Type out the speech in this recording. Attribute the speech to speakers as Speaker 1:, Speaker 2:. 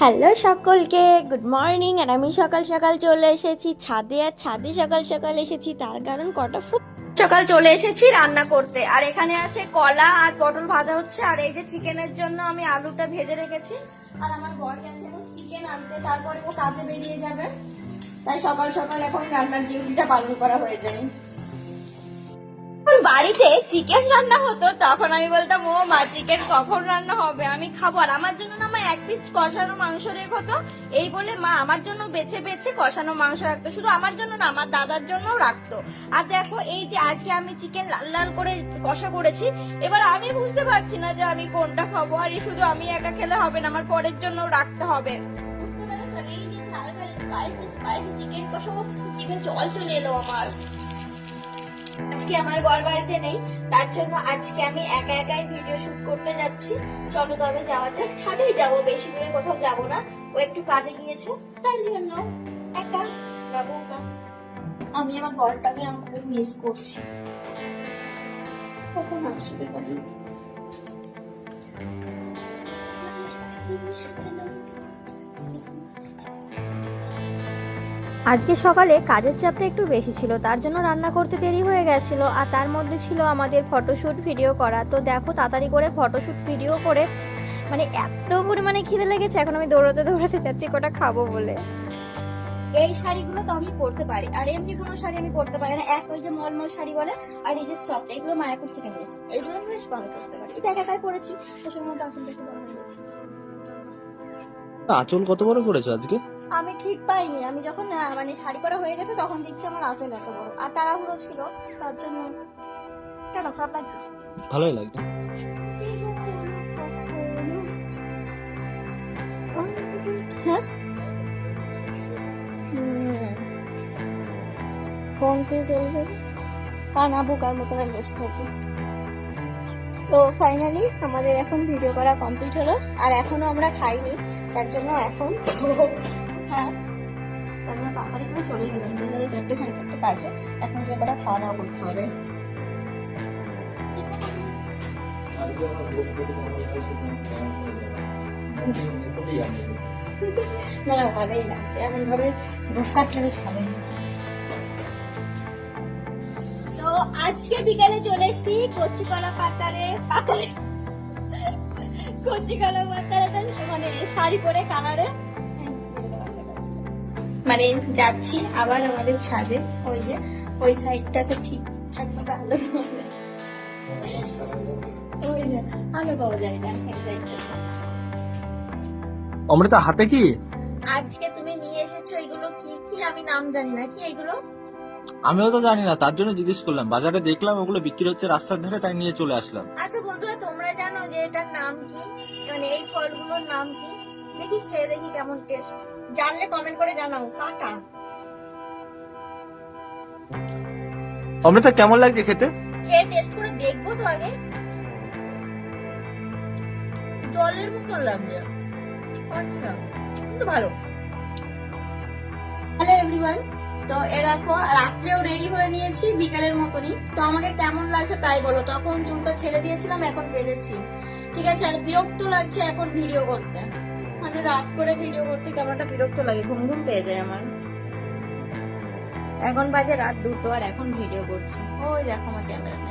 Speaker 1: Hello সকলকে good morning আর আমি সকাল সকাল চলে এসেছি। ছাদে, আর ছাদে সকাল সকাল এসেছি, তার কারণ কটা ফুট সকাল চলে এসেছি রান্না করতে। আর এখানে আছে কলা আর পটল ভাজা হচ্ছে, আর এই যে চিকেনের জন্য আমি আলুটা ভেজে রেখেছি। আর আমার বর গেছে চিকেন আনতে, তারপরে ও কাজে বেরিয়ে যাবে। তাই সকাল সকাল এখন রান্নার ডিউটিটা পালন করা হয়ে যায়। বাড়িতে চিকেন রান্না হতো, তখন আমি বলতাম, ও মা চিকেন কখন রান্না হবে? আমি খাব। আর আমার জন্য না মা, এক পিস কষানো মাংস রেখতো এই বলে মা আমার জন্য বেছে বেছে কষানো মাংস রাখতো। শুধু আমার জন্য না, আমার দাদার জন্যও রাখতো। আর দেখো, এই যে আজকে আমি চিকেন লাল লাল করে কষা করেছি, এবার আমি বুঝতে পারছি না যে আমি কোনটা খাব। আর এই শুধু আমি একা খেলে হবে না, আমার পরের জন্য রাখতে হবে। বুঝতে পেরেছ? এই যে ঝাল ঝাল স্পাইসি স্পাইসি চিকেন কষা জিভে জল চলে এলো আমার। আজকে আমার বর বাড়িতে নেই, তার জন্য আজকে আমি একা একাই ভিডিও শুট করতে যাচ্ছি। চলো তবে যাওয়া যাক। ছাদেই যাব, বেশি করে কোথাও যাব না। ও একটু কাজে গিয়েছে, তার জন্য একা যাব না। আমি আমার বরটাকে আমি খুব মিস করছি। কখন আসবে আজকে সকালে কাজের চাপটা একটু বেশি ছিল, তার জন্য রান্না করতে দেরি হয়ে গেছিল আর তার মধ্যে ছিল আমাদের ফটোশ্যুট ভিডিও করা। তো দেখো তাড়াতাড়ি করে ফটোশ্যুট ভিডিও করে মানে এত পরিমাণে খিদে লেগেছে, এখন আমি দৌড়াতে দৌড়াতে যাচ্ছি কটা খাব বলে। এই শাড়িগুলো তো আমি পরতে পারি, আর এমনি কোনো শাড়ি আমি পরতে পারি না, এক ওই যে মলমল শাড়ি বলে, আর এই যে স্টপ এগুলো মায়াপুর থেকে নিয়েছি। আমি বেশ ভালো করতে পারি। একা একাই পরেছি। তো সময় মতো আসলে একটু বড় হয়ে গেছে।
Speaker 2: কত বড় করেছ আজকে?
Speaker 1: আমি ঠিক পাইনি। আমি যখন মানে শাড়ি পরা হয়ে গেছে তখন দেখছি আমার আঁচল এত বড়। আর তাড়াহুড়ো ছিল তার জন্য কেন খারাপ লাগছে?
Speaker 2: ভালোই লাগছে।
Speaker 1: হ্যাঁ। ফোন কে চলছে কানা বোকার মতো বসে থাকি। তো ফাইনালি আমাদের এখন ভিডিও করা কমপ্লিট হলো। আর এখনও আমরা খাইনি তার জন্য এখন হ্যাঁ চারটে চারটে এখন খাওয়া দাওয়া করতে হবে। না লাগছে। খাবেন তো আজকে বিকালে চলে এসেছি কচি কলা পাতারে। পাতারে কচি কলা পাতারে মানে শাড়ি পরে কালারে। মানে যাচ্ছি আবার আমাদের ছাদে ওই যে ওই সাইডটাতে ঠিক থাকবে আলো ওই যে আলো পাওয়া যায় না এই সাইডটা।
Speaker 2: অমৃতা হাতে কি?
Speaker 1: আজকে তুমি নিয়ে এসেছ এগুলো কি কি? আমি নাম জানি না কি এগুলো?
Speaker 2: আমিও তো জানি না তার জন্য জিজ্ঞেস করলাম। বাজারে দেখলাম ওগুলো বিক্রি হচ্ছে রাস্তার ধারে তাই নিয়ে চলে আসলাম।
Speaker 1: আচ্ছা বন্ধুরা তোমরা জানো যে এটার নাম কি? মানে এই ফলগুলোর নাম কি? দেখি খেয়ে দেখি কেমন টেস্ট জানলে কমেন্ট করে জানাও কাটা
Speaker 2: অমৃতা কেমন লাগছে খেতে?
Speaker 1: খেয়ে টেস্ট করে দেখব তো আগে। জলের মতো লাগছে। আচ্ছা কিন্তু ভালো। হ্যালো এভরিওয়ান তো এরকম রাত্রেও রেডি হয়ে নিয়েছি বিকালের মতনই। তো আমাকে কেমন লাগছে তাই বলো। তখন চুলটা ছেড়ে দিয়েছিলাম এখন বেঁধেছি। ঠিক আছে আর বিরক্ত লাগছে এখন ভিডিও করতে। মানে রাত করে ভিডিও করতে কেমন একটা বিরক্ত লাগে, ঘুম ঘুম পেয়ে যায় আমার। এখন বাজে রাত দুটো আর এখন ভিডিও করছি। ওই দেখো আমার ক্যামেরাটা।